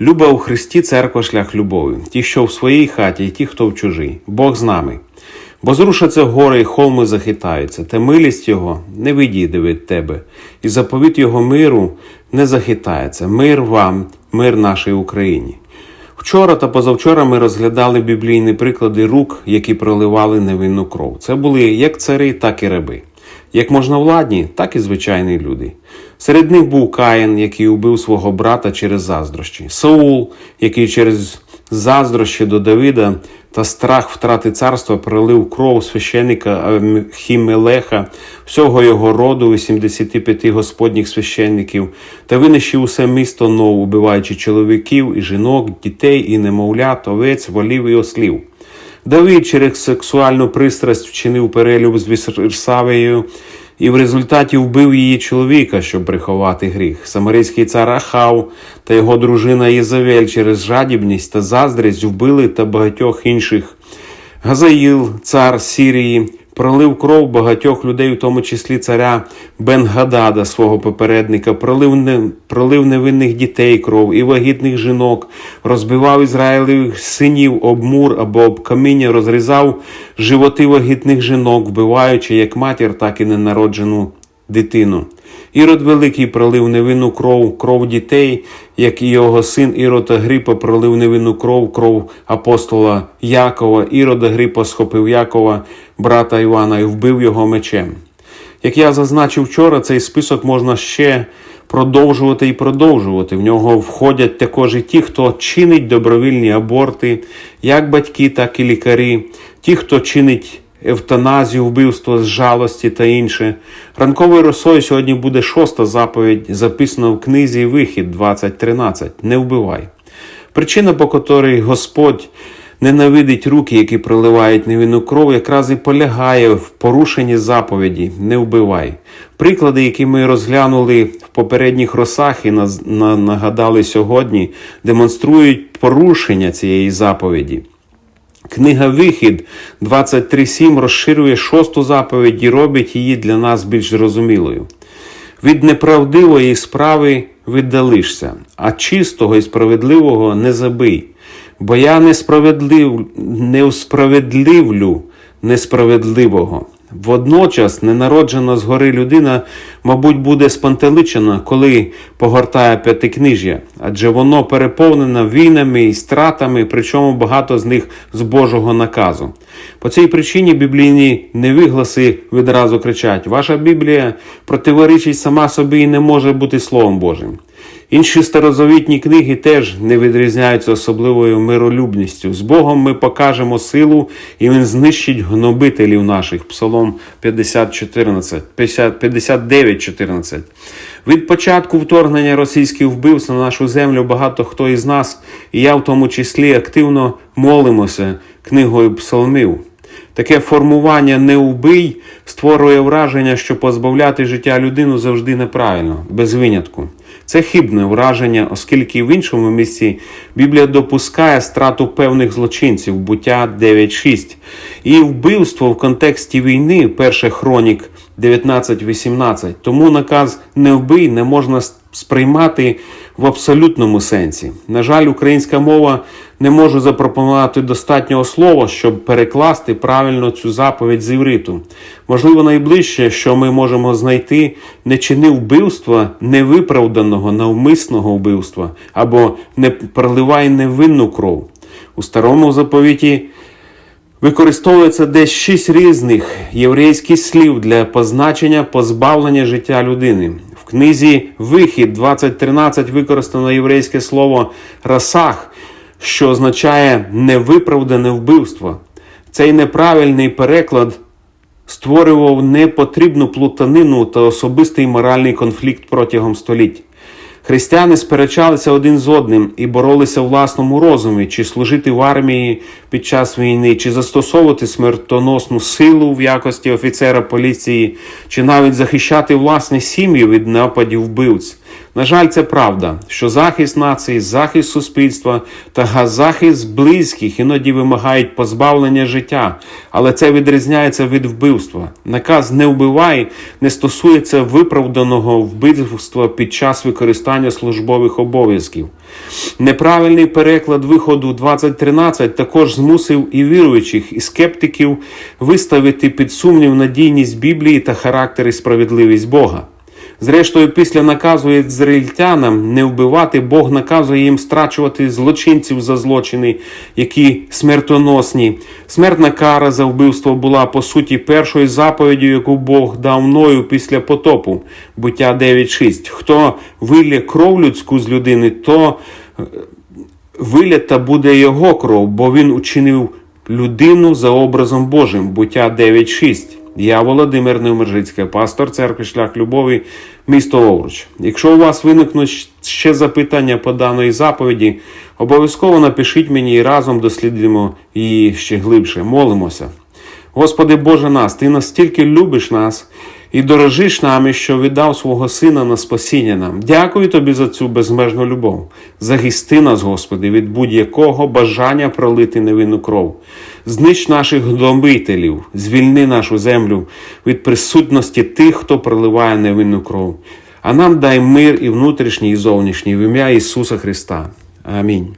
Люба у Христі церква шлях любові, ті, що в своїй хаті, і ті, хто в чужій. Бог з нами. Бо зрушаться гори, і холми захитаються, та милість Його не відійде від тебе, і заповіт Його миру не захитається. Мир вам, мир нашій Україні. Вчора та позавчора ми розглядали біблійні приклади рук, які проливали невинну кров. Це були як цари, так і раби, як можновладні, так і звичайні люди. Серед них був Каїн, який убив свого брата через заздрощі, Саул, який через заздрощі до Давида та страх втрати царства пролив кров священника Хімелеха, всього його роду, 85 господніх священників, та винищив усе місто нов, убиваючи чоловіків і жінок, дітей і немовлят, овець, волів і ослів. Давид через сексуальну пристрасть вчинив перелюб з Вірсавією і в результаті вбив її чоловіка, щоб приховати гріх. Самарійський цар Ахав та його дружина Єзавель через жадібність та заздрість вбили та багатьох інших. Газаїл, цар Сірії, пролив кров багатьох людей, в тому числі царя Бен-Гадада, свого попередника, пролив, не, пролив невинних дітей кров і вагітних жінок, розбивав Ізраїлевих синів об мур або об каміння, розрізав животи вагітних жінок, вбиваючи як матір, так і ненароджену дитину. Ірод Великий пролив невинну кров, кров дітей, як і його син Ірод Агрипа пролив невинну кров, кров апостола Якова. Ірод Агрипа схопив Якова, брата Івана, і вбив його мечем. Як я зазначив вчора, цей список можна ще продовжувати і продовжувати. В нього входять також і ті, хто чинить добровільні аборти, як батьки, так і лікарі, ті, хто чинить евтаназію, вбивство з жалості та інше. Ранковою росою сьогодні буде шоста заповідь, записана в книзі Вихід 20.13. Не вбивай. Причина, по котрій Господь ненавидить руки, які проливають невинну кров, якраз і полягає в порушенні заповіді не вбивай. Приклади, які ми розглянули в попередніх росах і нагадали сьогодні, демонструють порушення цієї заповіді. Книга Вихід 23.7 розширює шосту заповідь і робить її для нас більш зрозумілою. Від неправдивої справи віддалишся, а чистого і справедливого не забий, бо я несправедлив, не усправедливлю несправедливого. Водночас ненароджена згори людина, мабуть, буде спантеличена, коли погортає п'ятикнижжя, адже воно переповнене війнами і стратами, причому багато з них з Божого наказу. По цій причині біблійні невигласи відразу кричать: Ваша Біблія противорічить сама собі і не може бути Словом Божим. Інші старозавітні книги теж не відрізняються особливою миролюбністю. З Богом ми покажемо силу, і Він знищить гнобителів наших. Псалом 50, 59, 14. Від початку вторгнення російських вбивств на нашу землю багато хто із нас, і я в тому числі активно молимося книгою псалмів. Таке формування не убий створює враження, що позбавляти життя людину завжди неправильно, без винятку. Це хибне враження, оскільки в іншому місці Біблія допускає страту певних злочинців, буття 9.6. І вбивство в контексті війни, перше хронік 19.18. Тому наказ не вбий не можна сприймати в абсолютному сенсі. На жаль, українська мова не може запропонувати достатнього слова, щоб перекласти правильно цю заповідь з івриту. Можливо, найближче, що ми можемо знайти, не чини вбивства невиправданого, навмисного вбивства або не проливай невинну кров. У старому заповіті Використовується десь шість різних єврейських слів для позначення позбавлення життя людини. Книзі Вихід 20.13 використано єврейське слово расах, що означає невиправдане вбивство. Цей неправильний переклад створював непотрібну плутанину та особистий моральний конфлікт протягом століть. Християни сперечалися один з одним і боролися в власному розумі, чи служити в армії під час війни, чи застосовувати смертоносну силу в якості офіцера поліції, чи навіть захищати власні сім'ї від нападів вбивць. На жаль, це правда, що захист нації, захист суспільства та захист близьких іноді вимагають позбавлення життя, але це відрізняється від вбивства. Наказ не вбивай не стосується виправданого вбивства під час використання службових обов'язків. Неправильний переклад виходу 2013 також змусив і віруючих, і скептиків виставити під сумнів надійність Біблії та характер і справедливість Бога. Зрештою, після наказу ізраїльтянам не вбивати, Бог наказує їм страчувати злочинців за злочини, які смертоносні. Смертна кара за вбивство була по суті першою заповіддю, яку Бог дав мною після потопу. Буття 9.6. Хто вилє кров людську з людини, то е, вилята буде його кров, бо він учинив людину за образом Божим. Буття 9.6. Я Володимир Невмержицький, пастор церкви Шлях Любові, місто Овруч. Якщо у вас виникнуть ще запитання по даної заповіді, обов'язково напишіть мені і разом дослідимо її ще глибше. Молимося. Господи Боже нас, Ти настільки любиш нас і дорожиш нами, що віддав свого Сина на спасіння нам. Дякую Тобі за цю безмежну любов. Захисти нас, Господи, від будь-якого бажання пролити невинну кров. Знищ наших гнобителів, звільни нашу землю від присутності тих, хто проливає невинну кров. А нам дай мир і внутрішній, і зовнішній в ім'я Ісуса Христа. Амінь.